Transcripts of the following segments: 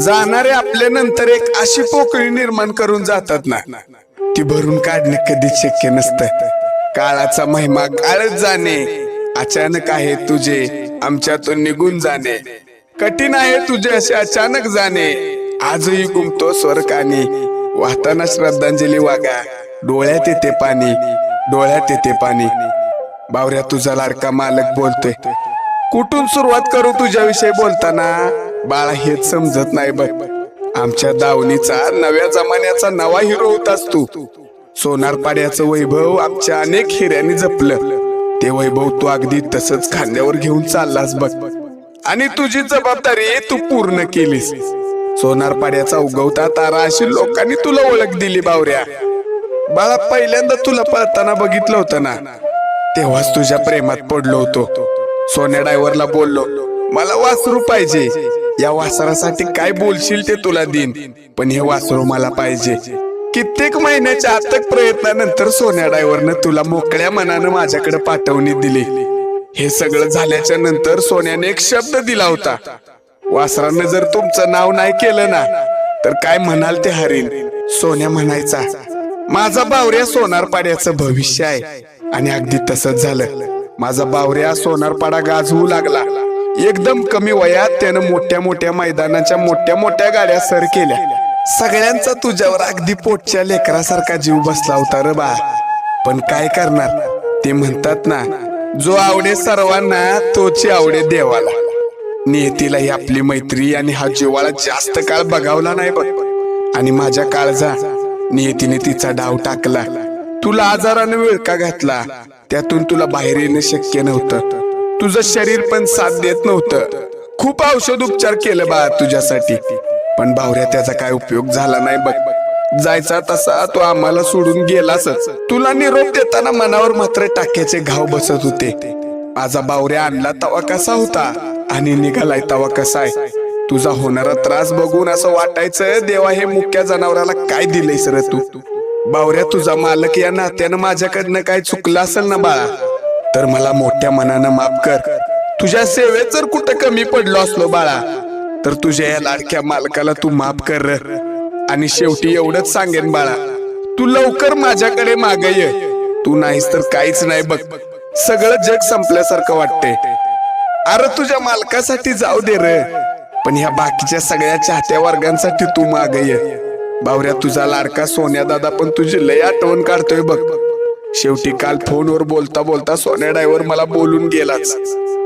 जाणारे आपल्या नंतर एक अशी पोकळी निर्माण करून जातात ना ती भरून काढणे कधीच शक्य नसतं. काळाचा महिमा काळच जाणे अचानक आहे तुझे आमच्यातून निघून जाणे. कठीण आहे तुझे असे अचानक जाणे आजही गुमतो स्वर्गाने. वाहताना श्रद्धांजली वागा डोळ्यात येते पाणी डोळ्यात येते पाणी. बावऱ्या तुझा लाडका मालक बोलतोय कुठून सुरुवात करू तुझ्याविषयी बोलताना? बाळा हेच समजत नाही बघ आमच्या दावणीचा नव्या जमान्याचा नवा हिरो होतास तू. सोनार पाड्याचं वैभव आमच्या अनेक हिऱ्याने जपलं. ते वैभव तू अगदी तसंच खांद्यावर घेऊन चाललास बघ. आणि तुझी जबाबदारी तू पूर्ण केलीस. सोनार पाड्याचा उगवता तारा अशी लोकांनी तुला ओळख दिली बावऱ्या. बाळा पहिल्यांदा तुला पळताना बघितलं होतं ना? तेव्हाच तुझ्या प्रेमात पडलो होतो. सोन्या ड्रायव्हरला बोललो मला वासरू पाहिजे. या वासरासाठी काय बोलशील ते तुला देईन. पण हे वासरू मला पाहिजे. कित्येक महिन्याच्या आतक प्रयत्नानंतर सोन्या डायव्हरनं तुला मोकळ्या मनानं माझ्याकडे पाठवणी दिली. हे सगळं झाल्याच्यानंतर सोन्याने एक शब्द दिला होता. वासरानं जर तुमचं नाव नाही केलं ना तर काय म्हणाल ते हरीन? सोन्या म्हणायचा माझा बावऱ्या सोनारपाड्याचं भविष्य आहे. आणि अगदी तसंच झालं. माझा बावऱ्या सोनारपाडा गाजवू लागला. एकदम कमी वयात त्यानं मोठ्या मोठ्या मैदानाच्या मोठ्या मोठ्या गाड्या सर केल्या. सगळ्यांचा तुझ्यावर अगदी पोटच्या लेकरासारखा जीव बसला होता र बा. पण काय करणार? ते म्हणतात ना जो आवडे सर्वांना तोची आवडे देवाला. नेहतीलाही ही आपली मैत्री आणि हा जिवाळा जास्त काळ बघावला नाही बघ. आणि माझ्या काळजा नियतीने तिचा डाव टाकला. तुला आजारानं विळका घातला. त्यातून तुला बाहेर येणं शक्य नव्हतं. तुझं शरीर पण साथ देत नव्हतं. खूप औषध उपचार केलं बा तुझ्यासाठी. पण बावऱ्या त्याचा काय उपयोग झाला नाही बघ. जायचा तसा तो आम्हाला सोडून गेलास तुला निरोप देताना मनावर मात्र टाक्याचे घाव बसत होते. माझा बावऱ्या आणला तवा कसा होता? आणि निघालाय तवा कसा आहे? तुझा होणारा त्रास बघून असं वाटायचं देवा हे मुख्या जनावराला काय दिलंयस रे तू? बावऱ्या तुझा मालक या नात्यानं माझ्याकडनं काय चुकलं असेल ना बाळा? तर मला मोठ्या मनानं माफ कर. तुझ्या सेवेत जर कुठं कमी पडलो असलो बाळा तर तुझ्या या लाडक्या मालकाला तू माफ कर र. आणि शेवटी एवढंच सांगेन बाळा तू लवकर माझ्याकडे माग ये. तू नाहीस तर काहीच नाही बघ. सगळं जग संपल्यासारखं वाटते अरे तुझ्या मालकासाठी जाऊ दे र. पण ह्या बाकीच्या सगळ्या चाहत्या वर्गांसाठी तू माग ये. बावऱ्या तुझा लाडका सोन्या दादा पण तुझी लय आठवण काढतोय बघ. शेवटी काल फोनवर बोलता बोलता सोन्या ड्रायव्हर मला बोलून गेलाच.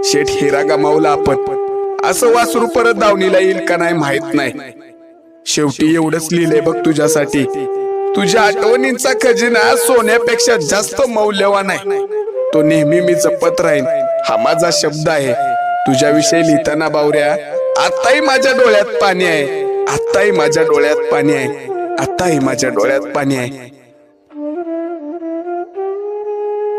शेठ हिरा गमावला आपण असं वासरू परत दावणीला येईल का नाही माहीत नाही. शेवटी एवढंच लिहिलंय बघ तुझ्यासाठी. तुझ्या आठवणींचा खजिना सोन्यापेक्षा जास्त मौल्यवान आहे. तो नेहमी मी जपत राहीन. हा माझा शब्द आहे. तुझ्याविषयी लिहिताना बावऱ्या आताही माझ्या डोळ्यात पाणी आहे. आताही माझ्या डोळ्यात पाणी आहे. आताही माझ्या डोळ्यात पाणी आहे.